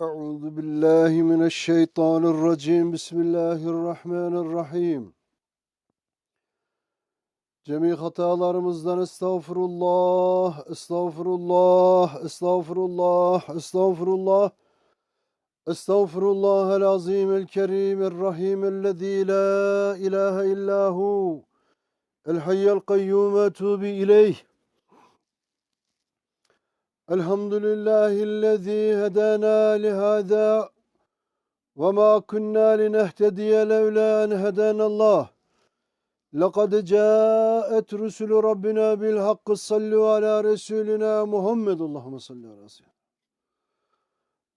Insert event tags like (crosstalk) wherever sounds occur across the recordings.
أعوذ بالله من الشيطان الرجيم بسم الله الرحمن الرحيم Cemi hatalarımızdan estağfurullah, estağfurullah, estağfurullah, estağfurullah. Estağfurullah el azim el kerim el rahim ellezî la ilahe illahu el hayyel kayyum etubu ileyh. Elhamdülillahillezî hedana lihâzâ ve mâ kunnâ linehtediye levlâ en hedanallah. لقد جاءت رسل ربنا بالحق صلوا على رسولنا محمد اللهم صل على سيدنا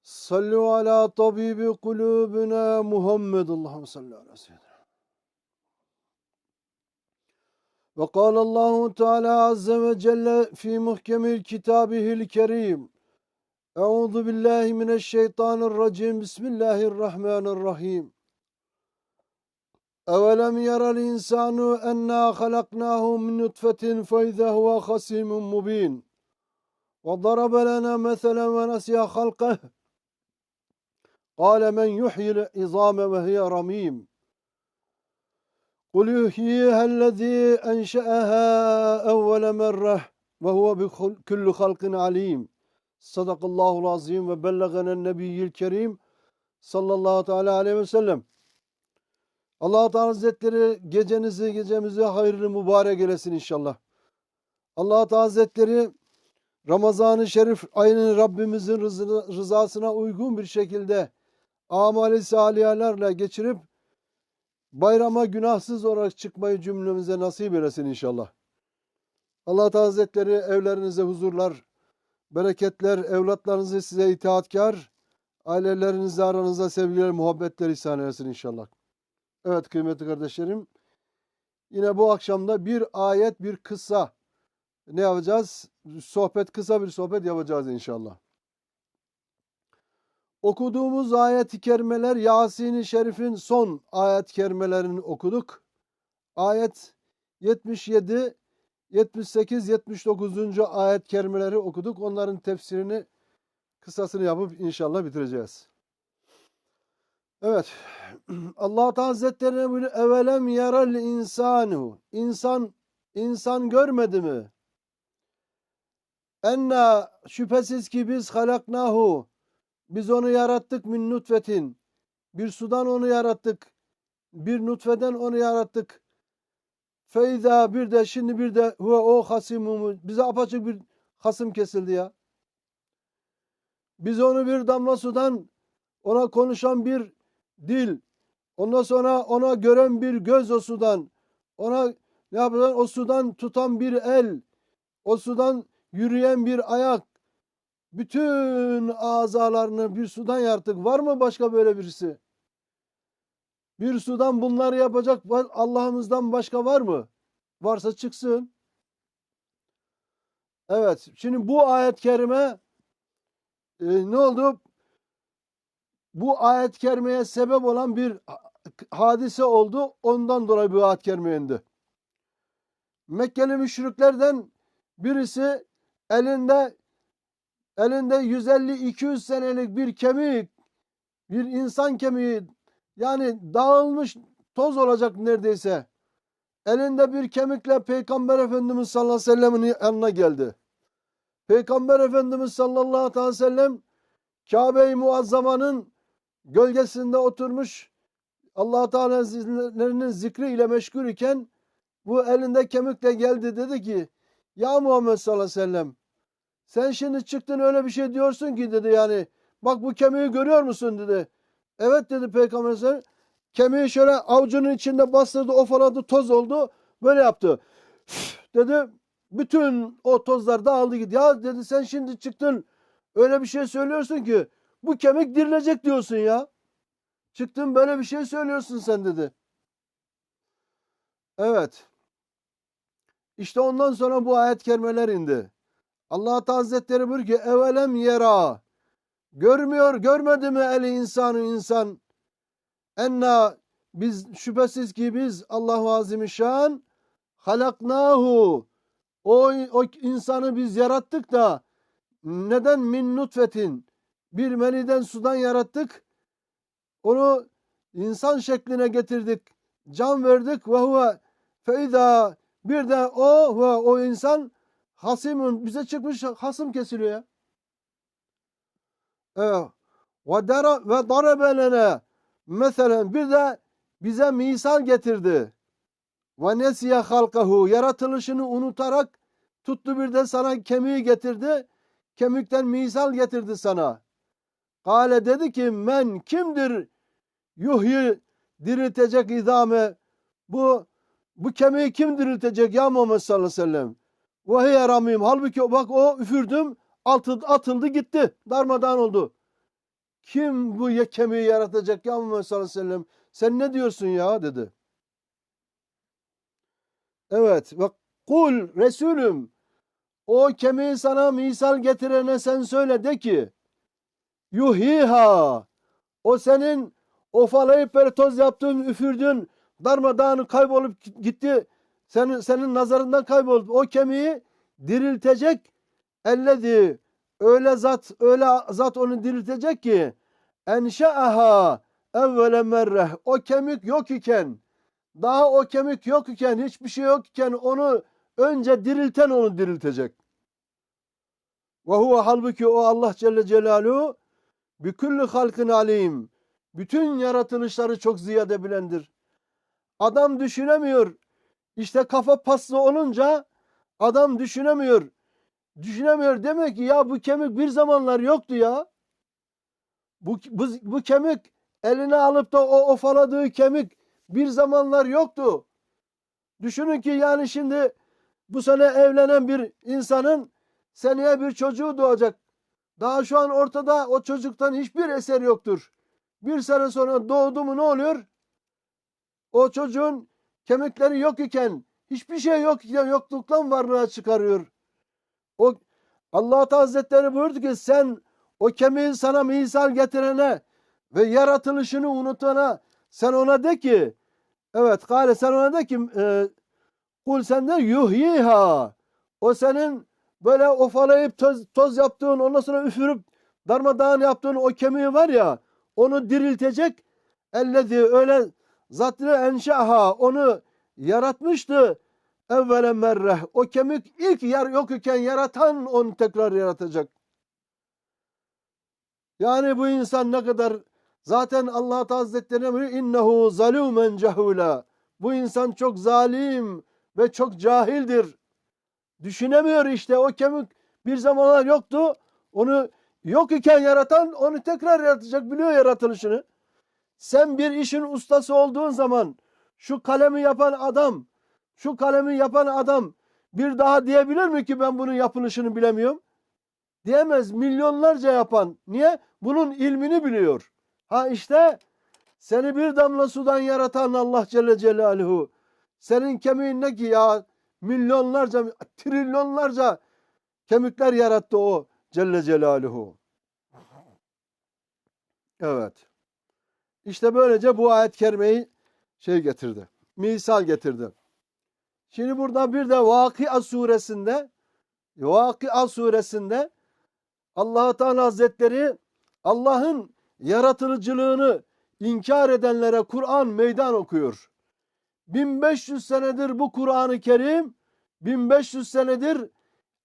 صلوا على طبيب قلوبنا محمد اللهم صل على سيدنا وقال الله تعالى عز وجل في محكم كتابه الكريم أعوذ بالله من الشيطان الرجيم بسم الله الرحمن الرحيم أولم ير الإنسان أنا خلقناه من نطفة فإذا هو خصيم مبين وضرب لنا مثلا ونسي خلقه قال من يحيي العظام وهي رميم قل يحييها الذي أنشأها أول مرة وهو بكل خلق عليم صدق الله العظيم وبلغنا النبي الكريم صلى الله تعالى عليه وسلم Allah Teala Hazretleri gecenizi gecemizi hayırlı mübarek eylesin inşallah. Allah Teala Hazretleri Ramazan-ı Şerif ayının Rabbimizin rızasına uygun bir şekilde amali salihalerle geçirip bayrama günahsız olarak çıkmayı cümlemize nasip eylesin inşallah. Allah Hazretleri evlerinize huzurlar, bereketler, evlatlarınızı size itaatkar, ailelerinizle aranızda sevgiler, muhabbetler ihsan eylesin inşallah. Evet kıymetli kardeşlerim. Yine bu akşamda bir ayet bir kısa ne yapacağız? Sohbet kısa bir sohbet yapacağız inşallah. Okuduğumuz ayet-i kerimeler Yasin-i Şerif'in son ayet-i kerimelerini okuduk. Ayet 77, 78, 79. ayet-i kerimeleri okuduk. Onların tefsirini kısasını yapıp inşallah bitireceğiz. Evet. (clears throat) Allah Hazretleri buyuruyor. Evelem yaral insanu. İnsan insan görmedi mi? Enna şüphesiz ki biz halaknahu. Biz onu yarattık min nutfetin. Bir sudan onu yarattık. Bir nutfeden onu yarattık. Feyza bir de şimdi bir de huve o hasimumu. Bize apaçık bir hasım kesildi ya. Biz onu bir damla sudan ona konuşan bir dil, ondan sonra ona gören bir göz o sudan, ona ne yapılan o sudan tutan bir el, o sudan yürüyen bir ayak, bütün azalarını bir sudan yarattık. Var mı başka böyle birisi? Bir sudan bunları yapacak Allah'ımızdan başka var mı? Varsa çıksın. Evet. Şimdi bu ayet-i kerime e, ne oldu? bu ayet-i kerimeye sebep olan bir hadise oldu. Ondan dolayı bu ayet-i kerime indi. Mekkeli müşriklerden birisi elinde elinde 150-200 senelik bir kemik, bir insan kemiği yani dağılmış toz olacak neredeyse. Elinde bir kemikle Peygamber Efendimiz sallallahu aleyhi ve sellem'in yanına geldi. Peygamber Efendimiz sallallahu aleyhi ve sellem Kabe-i Muazzama'nın gölgesinde oturmuş Allah Teala'nın zikri ile meşgul iken bu elinde kemikle geldi dedi ki ya Muhammed sallallahu aleyhi ve sellem sen şimdi çıktın öyle bir şey diyorsun ki dedi yani bak bu kemiği görüyor musun dedi. Evet dedi Peygamber sallallahu Kemiği şöyle avucunun içinde bastırdı, ofaladı, toz oldu. Böyle yaptı. dedi. Bütün o tozlar dağıldı gitti. Ya dedi sen şimdi çıktın öyle bir şey söylüyorsun ki bu kemik dirilecek diyorsun ya. Çıktın böyle bir şey söylüyorsun sen dedi. Evet. İşte ondan sonra bu ayet kerimeler indi. Allah Hazretleri buyuruyor ki evelem yera görmüyor görmedi mi eli insanı insan enna biz şüphesiz ki biz Allahu Azimüşşan halaknahu o, o insanı biz yarattık da neden min nutfetin bir meniden sudan yarattık. Onu insan şekline getirdik. Can verdik ve huve feiza bir de o ve o insan hasimun bize çıkmış hasım kesiliyor ya. Evet. Ve dara ve darabe lena mesela bir de bize misal getirdi. Ve nesiye halkahu yaratılışını unutarak tuttu bir de sana kemiği getirdi. Kemikten misal getirdi sana. Kale dedi ki men kimdir yuhyi diriltecek idame bu bu kemiği kim diriltecek ya Muhammed sallallahu aleyhi ve sellem? Ve hiye. Halbuki bak o üfürdüm atıldı, atıldı gitti. Darmadağın oldu. Kim bu kemiği yaratacak ya Muhammed sallallahu aleyhi ve sellem? Sen ne diyorsun ya dedi. Evet ve kul Resulüm o kemiği sana misal getirene sen söyle de ki yuhiha o senin ofalayıp böyle toz yaptığın üfürdüğün darmadağını kaybolup gitti. Senin, senin nazarından kayboldu. O kemiği diriltecek ellezi öyle zat öyle zat onu diriltecek ki enşeaha evvele merreh o kemik yok iken daha o kemik yok iken hiçbir şey yok iken onu önce dirilten onu diriltecek. Ve huve halbuki o Allah Celle Celaluhu bi kulli halkın alim. Bütün yaratılışları çok ziyade bilendir. Adam düşünemiyor. İşte kafa paslı olunca adam düşünemiyor. Düşünemiyor demek ki ya bu kemik bir zamanlar yoktu ya. Bu, bu, bu kemik eline alıp da o ofaladığı kemik bir zamanlar yoktu. Düşünün ki yani şimdi bu sene evlenen bir insanın seneye bir çocuğu doğacak. Daha şu an ortada o çocuktan hiçbir eser yoktur. Bir sene sonra doğdu mu ne oluyor? O çocuğun kemikleri yok iken, hiçbir şey yok iken yokluktan varlığa çıkarıyor. O Allah Hazretleri buyurdu ki sen o kemiği sana misal getirene ve yaratılışını unutana sen ona de ki evet gale sen ona de ki e, kul sen de yuhyiha o senin böyle ofalayıp toz, toz yaptığın ondan sonra üfürüp darmadağın yaptığın o kemiği var ya onu diriltecek ellezi öyle zatlı enşaha onu yaratmıştı evvele merreh o kemik ilk yer yok iken yaratan onu tekrar yaratacak. Yani bu insan ne kadar zaten Allah Hazretleri buyuruyor innehu zalumen cehula. Bu insan çok zalim ve çok cahildir. Düşünemiyor işte o kemik bir zamanlar yoktu. Onu yok iken yaratan onu tekrar yaratacak biliyor yaratılışını. Sen bir işin ustası olduğun zaman şu kalemi yapan adam, şu kalemi yapan adam bir daha diyebilir mi ki ben bunun yapılışını bilemiyorum? Diyemez. Milyonlarca yapan. Niye? Bunun ilmini biliyor. Ha işte seni bir damla sudan yaratan Allah Celle Celaluhu. Senin kemiğin ne ki ya? Milyonlarca, trilyonlarca kemikler yarattı o Celle Celaluhu. Evet. İşte böylece bu ayet kerimeyi şey getirdi. Misal getirdi. Şimdi burada bir de Vakıa suresinde Vakıa suresinde allah Teala Hazretleri Allah'ın yaratılıcılığını inkar edenlere Kur'an meydan okuyor. 1500 senedir bu Kur'an-ı Kerim 1500 senedir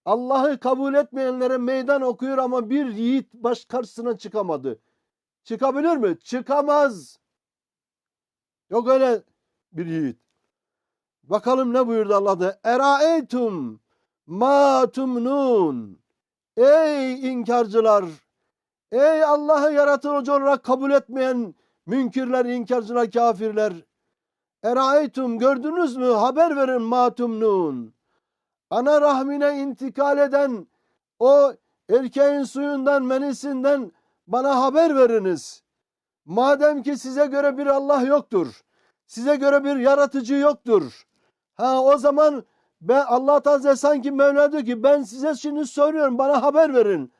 Allah'ı kabul etmeyenlere meydan okuyor ama bir yiğit baş karşısına çıkamadı. Çıkabilir mi? Çıkamaz. Yok öyle bir yiğit. Bakalım ne buyurdu Allah da? Eraeytum ma tumnun. Ey inkarcılar! Ey Allah'ı yaratıcı olarak kabul etmeyen münkirler, inkarcılar, kafirler! Eraeytum gördünüz mü? Haber verin ma tumnun. Ana rahmine intikal eden o erkeğin suyundan, menisinden bana haber veriniz. Madem ki size göre bir Allah yoktur. Size göre bir yaratıcı yoktur. Ha o zaman ben Allah Teala sanki Mevla diyor ki ben size şimdi soruyorum bana haber verin.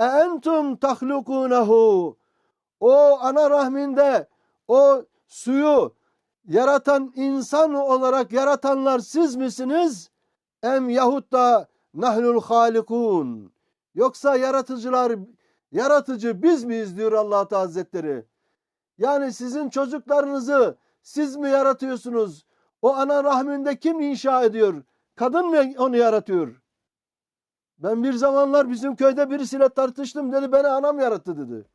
E entum tahlukunehu. O ana rahminde o suyu yaratan insan olarak yaratanlar siz misiniz? Em yahut da nahlul halikun. Yoksa yaratıcılar yaratıcı biz miyiz diyor Allah Teala Hazretleri. Yani sizin çocuklarınızı siz mi yaratıyorsunuz? O ana rahminde kim inşa ediyor? Kadın mı onu yaratıyor? Ben bir zamanlar bizim köyde birisiyle tartıştım dedi beni anam yarattı dedi.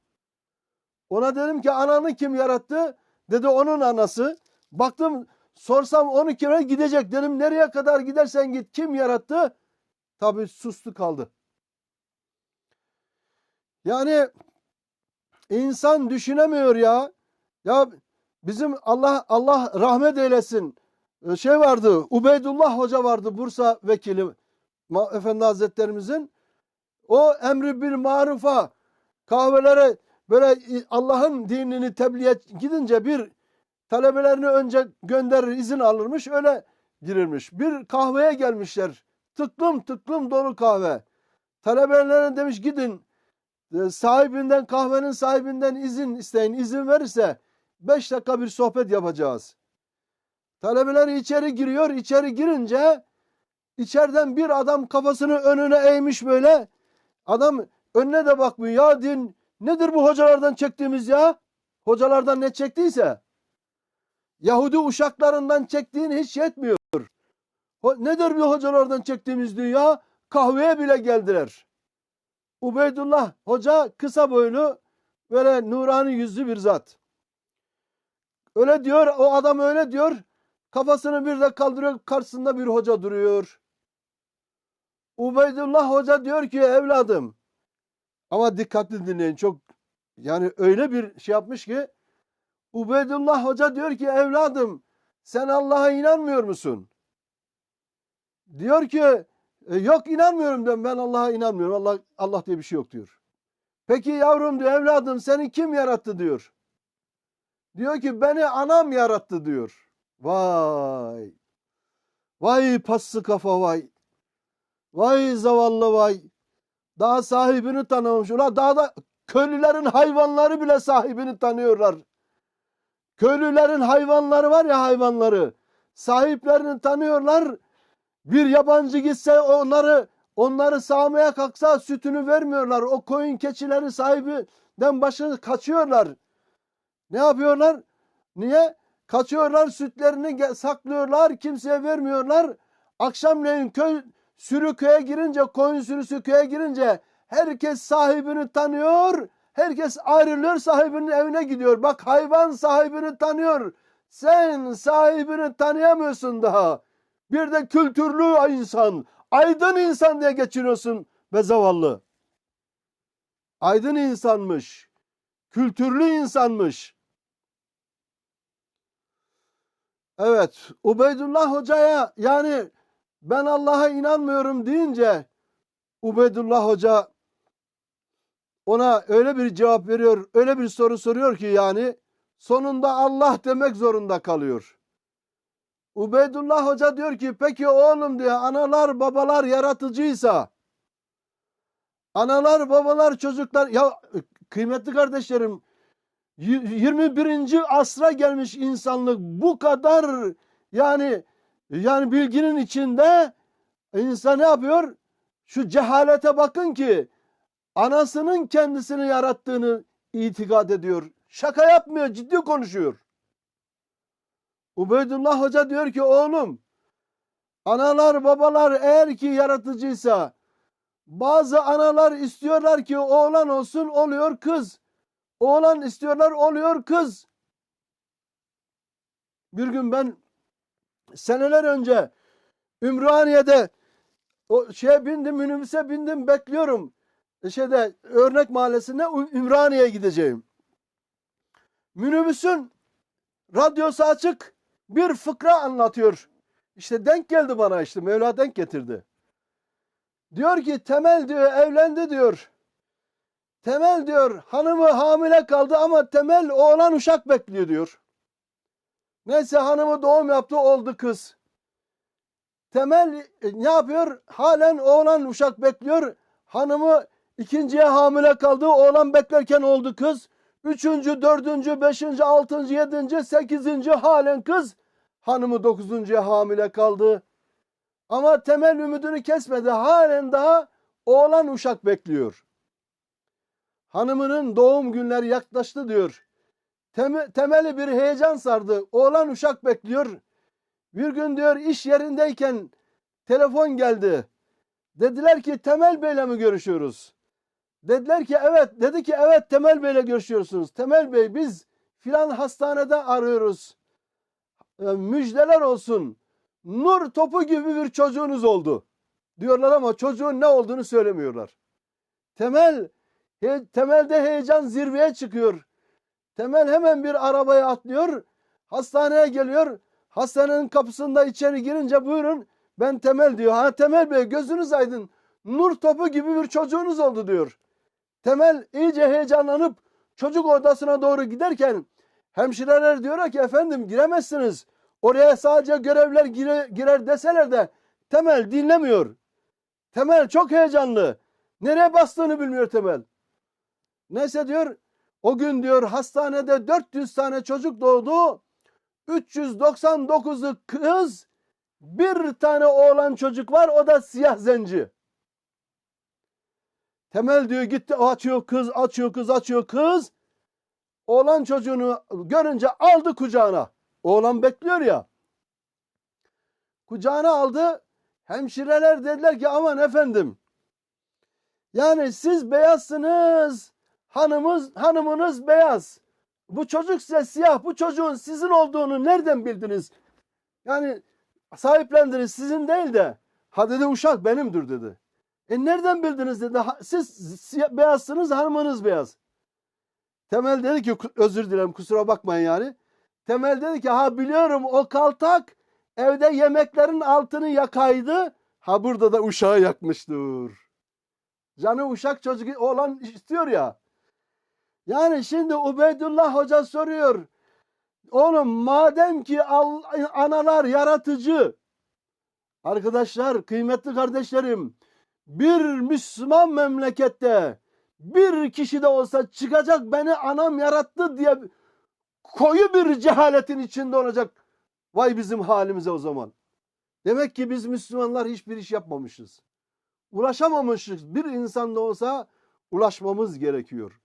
Ona dedim ki ananı kim yarattı? Dedi onun anası. Baktım sorsam onu kime gidecek dedim nereye kadar gidersen git kim yarattı? Tabi sustu kaldı. Yani insan düşünemiyor ya. Ya bizim Allah Allah rahmet eylesin. Ee, Şey vardı. Ubeydullah Hoca vardı Bursa vekili Efendi Hazretlerimizin. O emri bil marufa kahvelere böyle Allah'ın dinini tebliğ gidince bir talebelerini önce gönderir izin alırmış öyle girilmiş. Bir kahveye gelmişler. Tıklım tıklım dolu kahve. Talebelerine demiş gidin sahibinden kahvenin sahibinden izin isteyin. izin verirse 5 dakika bir sohbet yapacağız. Talebeler içeri giriyor. içeri girince içeriden bir adam kafasını önüne eğmiş böyle. Adam önüne de bakmıyor. Ya din nedir bu hocalardan çektiğimiz ya? Hocalardan ne çektiyse. Yahudi uşaklarından çektiğin hiç yetmiyor. Nedir bu hocalardan çektiğimiz dünya? Kahveye bile geldiler. Ubeydullah hoca kısa boylu böyle nurani yüzlü bir zat. Öyle diyor o adam öyle diyor. Kafasını bir de kaldırıyor karşısında bir hoca duruyor. Ubeydullah hoca diyor ki evladım ama dikkatli dinleyin çok yani öyle bir şey yapmış ki Ubeydullah hoca diyor ki evladım sen Allah'a inanmıyor musun? Diyor ki "E, yok inanmıyorum diyorum ben Allah'a inanmıyorum. Allah Allah diye bir şey yok diyor. Peki yavrum diyor evladım seni kim yarattı diyor. Diyor ki beni anam yarattı diyor. Vay. Vay passı kafa vay. Vay zavallı vay. Daha sahibini tanımamış. Ulan daha da köylülerin hayvanları bile sahibini tanıyorlar. Köylülerin hayvanları var ya hayvanları. Sahiplerini tanıyorlar. Bir yabancı gitse onları onları sağmaya kalksa sütünü vermiyorlar. O koyun keçileri sahibinden başını kaçıyorlar. Ne yapıyorlar? Niye? Kaçıyorlar sütlerini saklıyorlar kimseye vermiyorlar. Akşamleyin köy sürü köye girince koyun sürüsü köye girince herkes sahibini tanıyor. Herkes ayrılıyor sahibinin evine gidiyor. Bak hayvan sahibini tanıyor. Sen sahibini tanıyamıyorsun daha. Bir de kültürlü insan, aydın insan diye geçiniyorsun be zavallı. Aydın insanmış, kültürlü insanmış. Evet, Ubeydullah Hoca'ya yani ben Allah'a inanmıyorum deyince Ubeydullah Hoca ona öyle bir cevap veriyor, öyle bir soru soruyor ki yani sonunda Allah demek zorunda kalıyor. Ubeydullah Hoca diyor ki peki oğlum diyor analar babalar yaratıcıysa analar babalar çocuklar ya kıymetli kardeşlerim y- 21. asra gelmiş insanlık bu kadar yani yani bilginin içinde insan ne yapıyor? Şu cehalete bakın ki anasının kendisini yarattığını itikad ediyor. Şaka yapmıyor, ciddi konuşuyor. Ubeydullah Hoca diyor ki oğlum analar babalar eğer ki yaratıcıysa bazı analar istiyorlar ki oğlan olsun oluyor kız. Oğlan istiyorlar oluyor kız. Bir gün ben seneler önce Ümraniye'de o şeye bindim minibüse bindim bekliyorum. Şeyde örnek mahallesine Ümraniye'ye gideceğim. Minibüsün radyosu açık bir fıkra anlatıyor. İşte denk geldi bana işte Mevla denk getirdi. Diyor ki Temel diyor evlendi diyor. Temel diyor hanımı hamile kaldı ama Temel oğlan uşak bekliyor diyor. Neyse hanımı doğum yaptı oldu kız. Temel e, ne yapıyor? Halen oğlan uşak bekliyor. Hanımı ikinciye hamile kaldı. Oğlan beklerken oldu kız. Üçüncü, dördüncü, beşinci, altıncı, yedinci, sekizinci halen kız. Hanımı dokuzuncuya hamile kaldı. Ama temel ümidini kesmedi. Halen daha oğlan uşak bekliyor. hanımının doğum günleri yaklaştı diyor. Tem- temeli bir heyecan sardı. Oğlan uşak bekliyor. Bir gün diyor iş yerindeyken telefon geldi. Dediler ki Temel Bey'le mi görüşüyoruz? Dediler ki evet. Dedi ki evet Temel Bey'le görüşüyorsunuz. Temel Bey biz filan hastanede arıyoruz. E, müjdeler olsun. Nur topu gibi bir çocuğunuz oldu. Diyorlar ama çocuğun ne olduğunu söylemiyorlar. Temel he- temelde heyecan zirveye çıkıyor. Temel hemen bir arabaya atlıyor. Hastaneye geliyor. Hastanenin kapısında içeri girince buyurun ben Temel diyor. Ha Temel Bey gözünüz aydın. Nur topu gibi bir çocuğunuz oldu diyor. Temel iyice heyecanlanıp çocuk odasına doğru giderken hemşireler diyorlar ki efendim giremezsiniz. Oraya sadece görevler gire- girer deseler de Temel dinlemiyor. Temel çok heyecanlı. Nereye bastığını bilmiyor Temel. Neyse diyor o gün diyor hastanede 400 tane çocuk doğdu. 399'u kız, bir tane oğlan çocuk var o da siyah zenci. Temel diyor gitti açıyor kız, açıyor kız, açıyor kız. Oğlan çocuğunu görünce aldı kucağına. Oğlan bekliyor ya. Kucağına aldı. Hemşireler dediler ki aman efendim. Yani siz beyazsınız. Hanımız, hanımınız beyaz. Bu çocuk size siyah. Bu çocuğun sizin olduğunu nereden bildiniz? Yani sahiplendiniz sizin değil de. Ha dedi uşak benimdir dedi. E nereden bildiniz dedi. "Ha, Siz siyah, beyazsınız hanımınız beyaz. Temel dedi ki "Ku- özür dilerim kusura bakmayın yani. Temel dedi ki ha biliyorum o kaltak evde yemeklerin altını yakaydı. Ha burada da uşağı yakmıştır. Canı uşak çocuk olan istiyor ya. Yani şimdi Ubeydullah Hoca soruyor. Oğlum madem ki al- analar yaratıcı. Arkadaşlar, kıymetli kardeşlerim. Bir Müslüman memlekette bir kişi de olsa çıkacak beni anam yarattı diye koyu bir cehaletin içinde olacak. Vay bizim halimize o zaman. Demek ki biz Müslümanlar hiçbir iş yapmamışız. Ulaşamamışız. Bir insan da olsa ulaşmamız gerekiyor.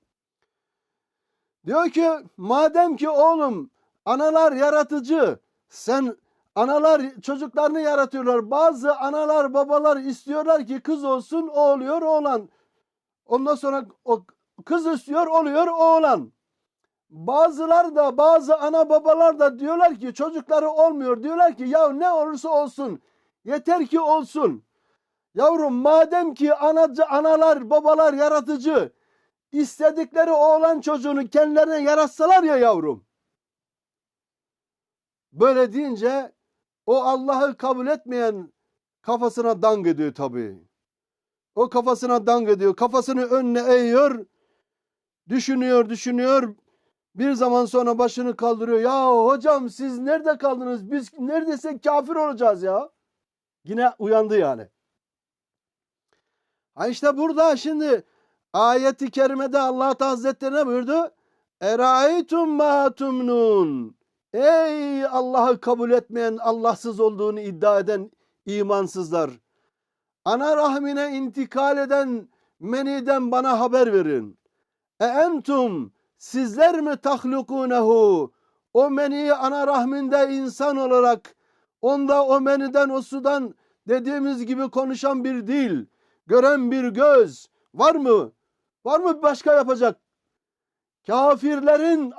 Diyor ki madem ki oğlum analar yaratıcı sen analar çocuklarını yaratıyorlar. Bazı analar babalar istiyorlar ki kız olsun o oluyor oğlan. Ondan sonra o kız istiyor oluyor oğlan. Bazılar da bazı ana babalar da diyorlar ki çocukları olmuyor. Diyorlar ki ya ne olursa olsun yeter ki olsun. Yavrum madem ki anacı, analar babalar yaratıcı istedikleri oğlan çocuğunu kendilerine yaratsalar ya yavrum. Böyle deyince o Allah'ı kabul etmeyen kafasına dank ediyor tabii. O kafasına dank ediyor. Kafasını önüne eğiyor. Düşünüyor, düşünüyor. Bir zaman sonra başını kaldırıyor. Ya hocam siz nerede kaldınız? Biz neredeyse kafir olacağız ya. Yine uyandı yani. Ha işte burada şimdi ayeti kerimede Allah Hazretleri buyurdu? Eraeytum ma tumnun. Ey Allah'ı kabul etmeyen, Allahsız olduğunu iddia eden imansızlar. Ana rahmine intikal eden meniden bana haber verin. E entum sizler mi tahlukunehu? O meniyi ana rahminde insan olarak onda o meniden o sudan dediğimiz gibi konuşan bir dil, gören bir göz var mı? Var mı başka yapacak? Kafirlerin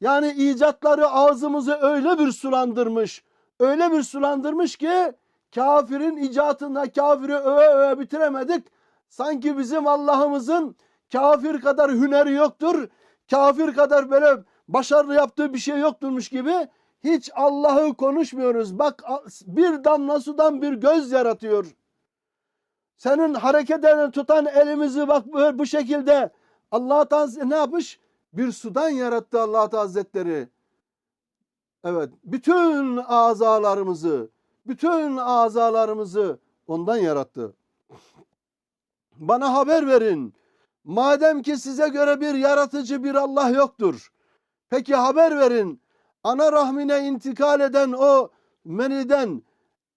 yani icatları ağzımızı öyle bir sulandırmış, öyle bir sulandırmış ki kafirin icatında kafiri öve öve bitiremedik. Sanki bizim Allah'ımızın kafir kadar hüneri yoktur, kafir kadar böyle başarılı yaptığı bir şey yokturmuş gibi hiç Allah'ı konuşmuyoruz. Bak bir damla sudan bir göz yaratıyor. Senin hareket eden tutan elimizi bak bu şekilde Allah Teala ne yapmış? Bir sudan yarattı Allah Teala Hazretleri. Evet, bütün azalarımızı, bütün azalarımızı ondan yarattı. (laughs) Bana haber verin. Madem ki size göre bir yaratıcı bir Allah yoktur. Peki haber verin. Ana rahmine intikal eden o meniden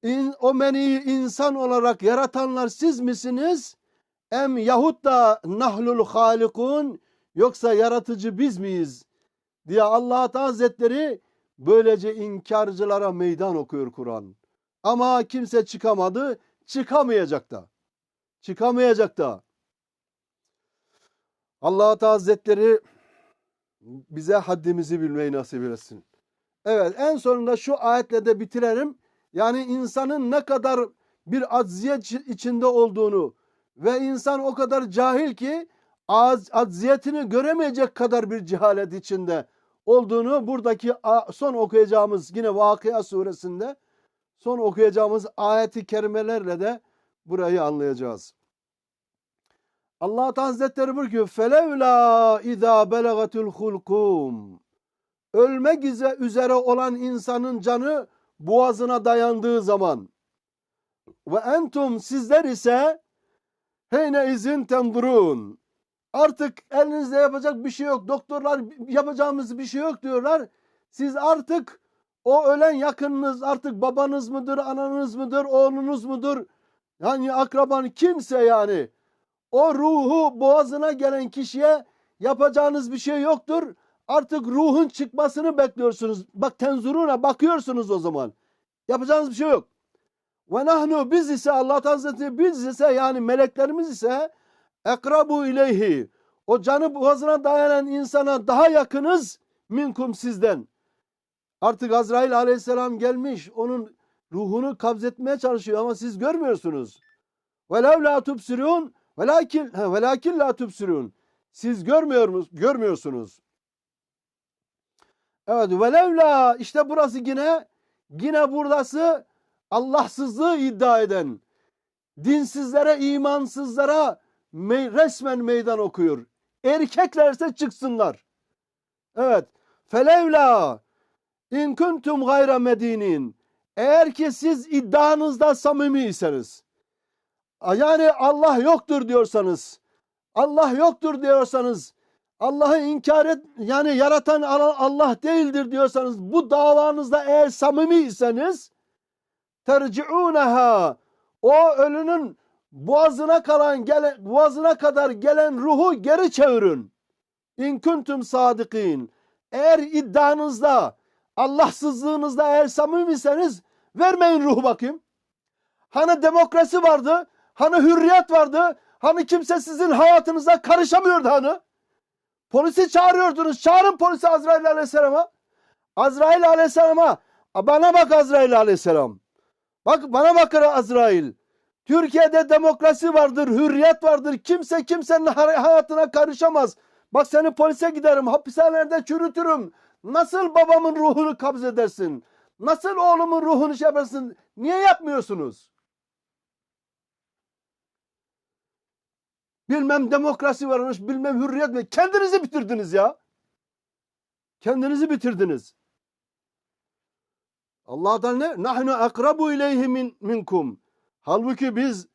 in, o meniyi insan olarak yaratanlar siz misiniz? Em yahut da nahlul halikun yoksa yaratıcı biz miyiz? diye Allah Hazretleri böylece inkarcılara meydan okuyor Kur'an. Ama kimse çıkamadı, çıkamayacak da. Çıkamayacak da. Allah Hazretleri bize haddimizi bilmeyi nasip etsin. Evet en sonunda şu ayetle de bitirelim. Yani insanın ne kadar bir acziyet içinde olduğunu ve insan o kadar cahil ki az, acziyetini göremeyecek kadar bir cehalet içinde olduğunu buradaki son okuyacağımız yine Vakıa suresinde son okuyacağımız ayeti kerimelerle de burayı anlayacağız. Allah Hazretleri buyuruyor ki felevla izâ belagatul hulkum. Ölmek üzere olan insanın canı boğazına dayandığı zaman. Ve entum sizler ise heyne izin tendurun. Artık elinizde yapacak bir şey yok. Doktorlar yapacağımız bir şey yok diyorlar. Siz artık o ölen yakınınız artık babanız mıdır ananız mıdır oğlunuz mudur? Yani akraban kimse yani o ruhu boğazına gelen kişiye yapacağınız bir şey yoktur. Artık ruhun çıkmasını bekliyorsunuz. Bak tenzuruna bakıyorsunuz o zaman. Yapacağınız bir şey yok. Ve nahnu biz ise Allah Hazretleri biz ise yani meleklerimiz ise ekrabu ileyhi. O canı boğazına dayanan insana daha yakınız minkum sizden. Artık Azrail aleyhisselam gelmiş. Onun ruhunu kabzetmeye çalışıyor ama siz görmüyorsunuz. Velev la tubsirun Velakin, he, velakin la tübsürün. Siz görmüyor musunuz? Görmüyorsunuz. Evet velevla işte burası yine yine buradası Allahsızlığı iddia eden dinsizlere, imansızlara me resmen meydan okuyor. Erkeklerse çıksınlar. Evet. Felevla in kuntum gayra medinin. Eğer ki siz iddianızda samimiyseniz yani Allah yoktur diyorsanız, Allah yoktur diyorsanız, Allah'ı inkar et, yani yaratan Allah değildir diyorsanız, bu davanızda eğer samimiyseniz, terci'uneha, o ölünün boğazına kalan, gele, boğazına kadar gelen ruhu geri çevirin. İn kuntum sadıkin. Eğer iddianızda, Allahsızlığınızda eğer samimiyseniz, vermeyin ruhu bakayım. Hani demokrasi vardı, Hani hürriyet vardı. Hani kimse sizin hayatınıza karışamıyordu hani. Polisi çağırıyordunuz. Çağırın polisi Azrail Aleyhisselam'a. Azrail Aleyhisselam'a. Bana bak Azrail Aleyhisselam. Bak bana bakır Azrail. Türkiye'de demokrasi vardır, hürriyet vardır. Kimse kimsenin hayatına karışamaz. Bak seni polise giderim, hapishanelerde çürütürüm. Nasıl babamın ruhunu kabz edersin? Nasıl oğlumun ruhunu şey yaparsın? Niye yapmıyorsunuz? Bilmem demokrasi varmış, bilmem hürriyet mi? Kendinizi bitirdiniz ya. Kendinizi bitirdiniz. Allah'tan ne? Nahnu akrabu ileyhi min, minkum. Halbuki biz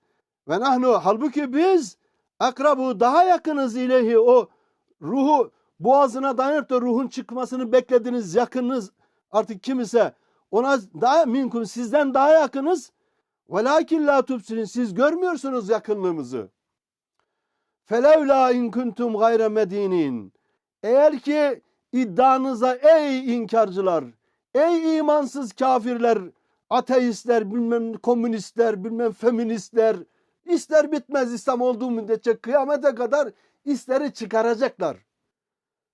ve nahnu halbuki biz akrabu daha yakınız ileyhi o ruhu boğazına dayanıp da ruhun çıkmasını beklediniz yakınınız artık kim ise ona daha minkum sizden daha yakınız. Velakin la tubsirin siz görmüyorsunuz yakınlığımızı. Felevla in kuntum gayre medinin. Eğer ki iddianıza ey inkarcılar, ey imansız kafirler, ateistler, bilmem komünistler, bilmem feministler, ister bitmez İslam olduğu müddetçe kıyamete kadar isleri çıkaracaklar.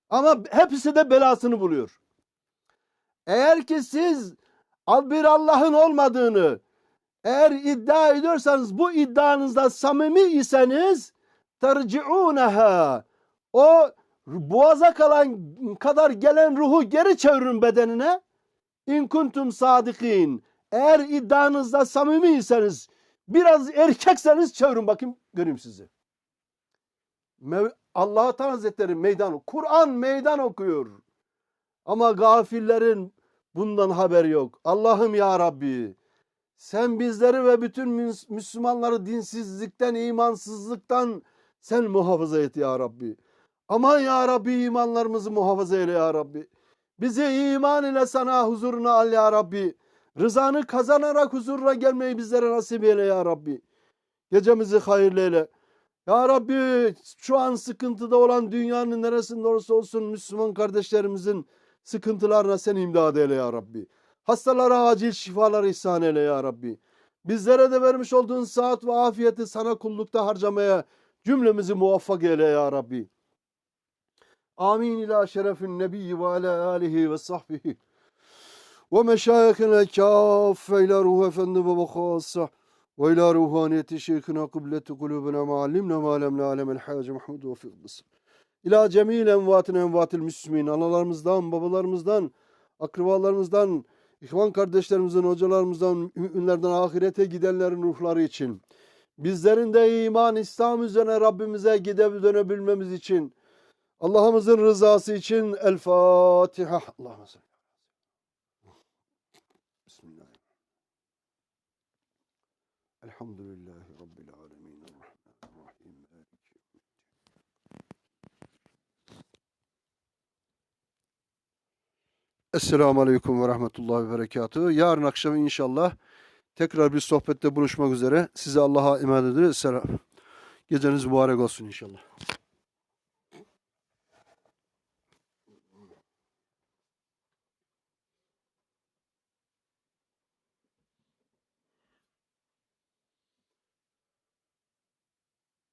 Ama hepsi de belasını buluyor. Eğer ki siz bir Allah'ın olmadığını eğer iddia ediyorsanız bu iddianızda samimi iseniz terci'uneha o boğaza kalan kadar gelen ruhu geri çevirin bedenine in kuntum sadikin eğer iddianızda samimiyseniz biraz erkekseniz çevirin bakayım göreyim sizi. Allah Hazretleri meydan Kur'an meydan okuyor. Ama gafillerin bundan haber yok. Allah'ım ya Rabbi sen bizleri ve bütün Müslümanları dinsizlikten, imansızlıktan, sen muhafaza et ya Rabbi. Aman ya Rabbi imanlarımızı muhafaza eyle ya Rabbi. Bizi iman ile sana huzuruna al ya Rabbi. Rızanı kazanarak huzuruna gelmeyi bizlere nasip eyle ya Rabbi. Gecemizi hayırlı eyle. Ya Rabbi şu an sıkıntıda olan dünyanın neresinde olursa olsun Müslüman kardeşlerimizin sıkıntılarına sen imdad eyle ya Rabbi. Hastalara acil şifalar ihsan eyle ya Rabbi. Bizlere de vermiş olduğun saat ve afiyeti sana kullukta harcamaya Cümlemizi muvaffak eyle ya Rabbi. Amin ila şerefin nebiyyi ve ala alihi ve sahbihi. Ve meşayikine kaffe ila ruhu efendi ve bakasa. Ve ila ruhaniyeti şeyhine kıbleti kulübüne ma'allimne ma'alemle alemel hacı Mahmud ve fiqbısın. İla cemil envatin envatil müslümin. Analarımızdan, babalarımızdan, akrabalarımızdan, ihvan kardeşlerimizden, hocalarımızdan, müminlerden ahirete gidenlerin ruhları için. Bizlerin de iman, İslam üzerine Rabbimize gidip dönebilmemiz için. Allah'ımızın rızası için. El Fatiha. Allah'ım. Bismillahirrahmanirrahim. Elhamdülillahi Rabbil alemin. Yevmiddin. Esselamu Aleyküm ve Rahmetullahi ve Berekatuhu. Yarın akşam inşallah tekrar bir sohbette buluşmak üzere. Size Allah'a emanet ederiz. Selam. Geceniz mübarek olsun inşallah.